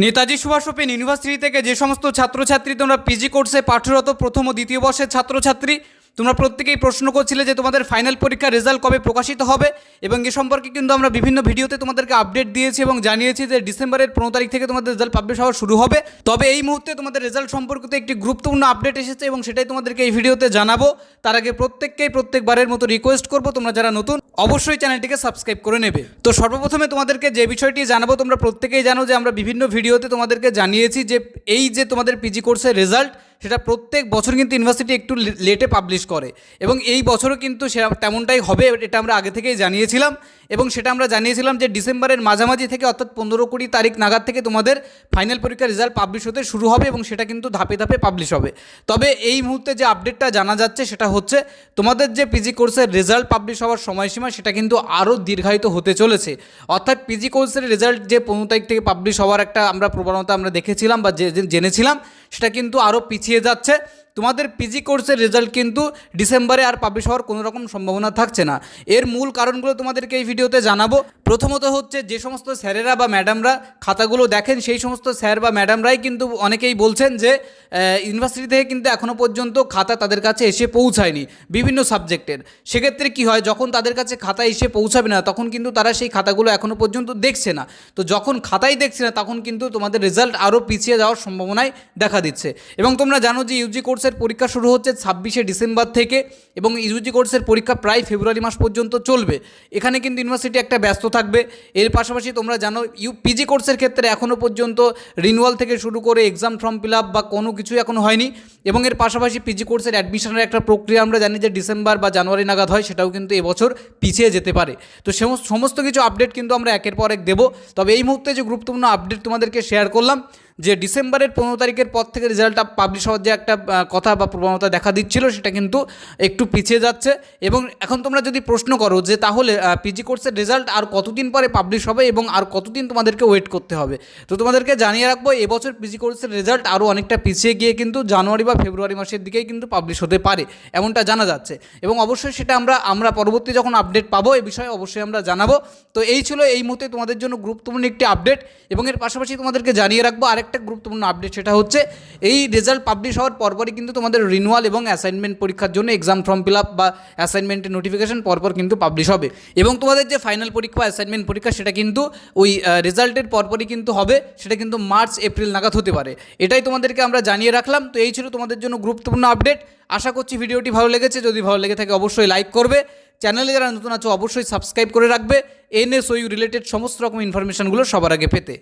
Netaji Subhash open university থেকে যে সমস্ত ছাত্রছাত্রী তোমরা পিজি কোর্সে পাঠরত প্রথম ও দ্বিতীয় বর্ষের ছাত্রছাত্রী তোমরা প্রত্যেকেই প্রশ্ন করছিলে যে তোমাদের ফাইনাল পরীক্ষার রেজাল্ট কবে প্রকাশিত হবে এবং এ সম্পর্কে কিন্তু আমরা বিভিন্ন ভিডিওতে তোমাদেরকে আপডেট দিয়েছি এবং জানিয়েছি যে ডিসেম্বরের পনেরো তারিখ থেকে তোমাদের রেজাল্ট পাবলিশ হওয়া শুরু হবে। তবে এই মুহূর্তে তোমাদের রেজাল্ট সম্পর্কিত একটি গুরুত্বপূর্ণ আপডেট এসেছে এবং সেটাই তোমাদেরকে এই ভিডিওতে জানাব। তার আগে প্রত্যেককেই প্রত্যেকবারের মতো রিকোয়েস্ট করব, তোমরা যারা নতুন, অবশ্যই চ্যানেলটিকে সাবস্ক্রাইব করে নেবে। তো সর্বপ্রথমে তোমাদেরকে যে বিষয়টি জানাব, তোমরা প্রত্যেকেই জানো যে আমরা বিভিন্ন ভিডিওতে তোমাদেরকে জানিয়েছি যে এই যে তোমাদের পিজি কোর্সের রেজাল্ট সেটা প্রত্যেক বছর কিন্তু ইউনিভার্সিটি একটু লেটে পাবলিশ করে। এবং এই বছরও কিন্তু সে তেমনটাই হবে, এটা আমরা আগে থেকেই জানিয়েছিলাম। এবং সেটা আমরা জানিয়েছিলাম যে ডিসেম্বরের মাঝামাঝি থেকে অর্থাৎ পনেরো কুড়ি তারিখ নাগাদ থেকে তোমাদের ফাইনাল পরীক্ষার রেজাল্ট পাবলিশ হতে শুরু হবে এবং সেটা কিন্তু ধাপে ধাপে পাবলিশ হবে। তবে এই মুহূর্তে যে আপডেটটা জানা যাচ্ছে সেটা হচ্ছে তোমাদের যে পিজি কোর্সের রেজাল্ট পাবলিশ হওয়ার সময়সীমা সেটা কিন্তু আরও দীর্ঘায়িত হতে চলেছে। অর্থাৎ পিজি কোর্সের রেজাল্ট যে পনেরো তারিখ থেকে পাবলিশ হওয়ার একটা আমরা প্রবণতা আমরা দেখেছিলাম বা জেনেছিলাম, সেটা কিন্তু আরও পিছিয়ে যাচ্ছে। তোমাদের পিজি কোর্সের রেজাল্ট কিন্তু ডিসেম্বরে আর পাবলিশ হওয়ার কোনো রকম সম্ভাবনা থাকছে না। এর মূল কারণগুলো তোমাদেরকে এই ভিডিওতে জানাব। প্রথমত হচ্ছে যে সমস্ত স্যারেরা বা ম্যাডামরা খাতাগুলো দেখেন, সেই সমস্ত স্যার বা ম্যাডামরাই কিন্তু অনেকেই বলছেন যে ইউনিভার্সিটি থেকে কিন্তু এখনও পর্যন্ত খাতা তাদের কাছে এসে পৌঁছায়নি বিভিন্ন সাবজেক্টের সেক্ষেত্রে কি হয়, যখন তাদের কাছে খাতা এসে পৌঁছাবে না, তখন কিন্তু তারা সেই খাতাগুলো এখনও পর্যন্ত দেখছে না। তো যখন খাতাই দেখছে না, তখন কিন্তু তোমাদের রেজাল্ট আরও পিছিয়ে যাওয়ার সম্ভাবনায় দেখা দিচ্ছে। এবং তোমরা জানো যে ইউজি কোর্সের পরীক্ষা শুরু হচ্ছে ছাব্বিশে ডিসেম্বর থেকে এবং ইউজি কোর্সের পরীক্ষা প্রায় ফেব্রুয়ারি মাস পর্যন্ত চলবে। এখানে কিন্তু ইউনিভার্সিটি একটা ব্যস্ত থাকবে। এর পাশাপাশি তোমরা জানো, ইউ পিজি কোর্সের ক্ষেত্রে এখনও পর্যন্ত রিনুয়াল থেকে শুরু করে এক্সাম ফর্ম ফিল আপ বা কোনো কিছুই এখনও হয়নি এবং এর পাশাপাশি পিজি কোর্সের অ্যাডমিশনের একটা প্রক্রিয়া আমরা জানি যে ডিসেম্বর বা জানুয়ারি নাগাদ হয়, সেটাও কিন্তু এবছর পিছিয়ে যেতে পারে। তো সমস্ত কিছু আপডেট কিন্তু আমরা একের পর এক দেবো। তবে এই মুহূর্তে যে গুরুত্বপূর্ণ আপডেট তোমাদেরকে শেয়ার করলাম যে ডিসেম্বরের পনেরো তারিখের পর থেকে রেজাল্টটা পাবলিশ হওয়ার যে একটা কথা বা প্রবণতা দেখা দিচ্ছিল, সেটা কিন্তু একটু পিছিয়ে যাচ্ছে। এবং এখন তোমরা যদি প্রশ্ন করো যে তাহলে পিজি কোর্সের রেজাল্ট আর কতদিন পরে পাবলিশ হবে এবং আর কতদিন তোমাদেরকে ওয়েট করতে হবে? তো তোমাদেরকে জানিয়ে রাখব এবছর পিজি কোর্সের রেজাল্ট আরও অনেকটা পিছিয়ে গিয়ে কিন্তু জানুয়ারি বা ফেব্রুয়ারি মাসের দিকেই কিন্তু পাবলিশ হতে পারে, এমনটা জানা যাচ্ছে। এবং অবশ্যই সেটা আমরা আমরা পরবর্তী যখন আপডেট পাবো এই বিষয়ে অবশ্যই আমরা জানাব। তো এই ছিল এই মুহূর্তে তোমাদের জন্য গুরুত্বপূর্ণ একটি আপডেট এবং এর পাশাপাশি তোমাদেরকে জানিয়ে রাখব আরেকটা গুরুত্বপূর্ণ আপডেট সেটা হচ্ছে, এই রেজাল্ট পাবলিশ হওয়ার পরপরই কিন্তু তোমাদের রিনুয়াল এবং অ্যাসাইনমেন্ট পরীক্ষার জন্য এক্সাম ফর্ম ফিল আপ বা অ্যাসাইনমেন্টের নোটিফিকেশন পরপর কিন্তু পাবলিশ হবে। এবং তোমাদের যে ফাইনাল পরীক্ষা অ্যাসাইনমেন্ট পরীক্ষা, সেটা কিন্তু ওই রেজাল্টের পরপরই কিন্তু হবে, সেটা কিন্তু মার্চ এপ্রিল নাগাদ হতে পারে। এটাই তোমাদেরকে আমরা জানিয়ে রাখলাম। তো এই ছিল তোমাদের জন্য গুরুত্বপূর্ণ আপডেট আশা করছি ভিডিওটি ভালো লেগেছে। যদি ভালো লেগে থাকে, অবশ্যই লাইক করবে। চ্যানেলে যারা নতুন আছো, অবশ্যই সাবস্ক্রাইব করে রাখবে। এনএসওইউ রিলেটেড সমস্ত রকম ইনফরমেশনগুলো সবার আগে পেতে।